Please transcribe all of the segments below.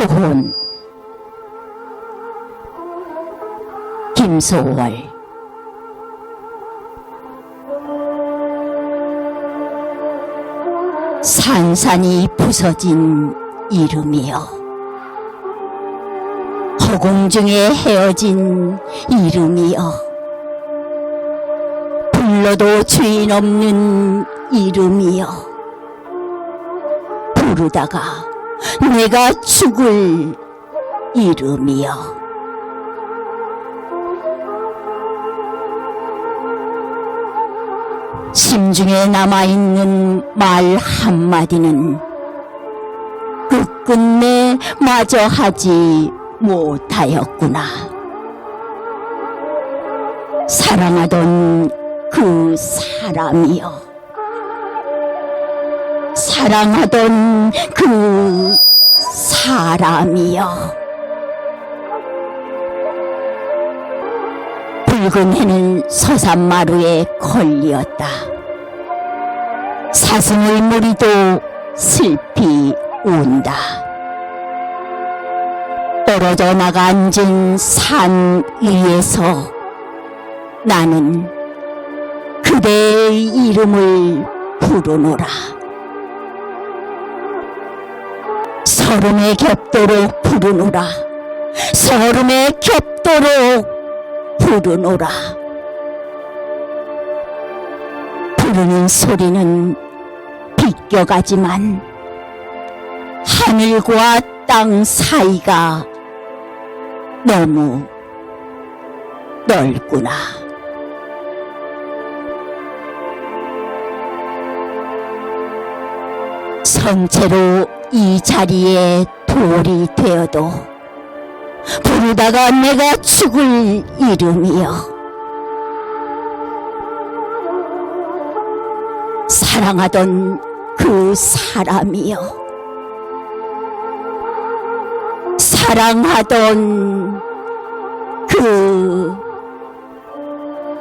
초혼 김소월. 산산이 부서진 이름이여. 허공 중에 헤어진 이름이여. 불러도 주인 없는 이름이여. 부르다가 내가 죽을 이름이여 심중에 남아있는 말 한마디는 끝끝내 마저 하지 못하였구나. 사랑하던 그 사람이여. 사랑하던 그 사람이여. 붉은 해는 서산마루에 걸리었다. 사슴의 무리도 슬피 운다. 떨어져 나가 앉은 산 위에서 나는 그대의 이름을 부르노라. 서름에 겹도록 부르노라. 서름에 겹도록 부르노라. 부르는 소리는 비껴가지만 하늘과 땅 사이가 너무 넓구나. 성체로 이 자리에 돌이 되어도 부르다가 내가 죽을 이름이여. 사랑하던 그 사람이여. 사랑하던 그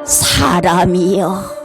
사람이여.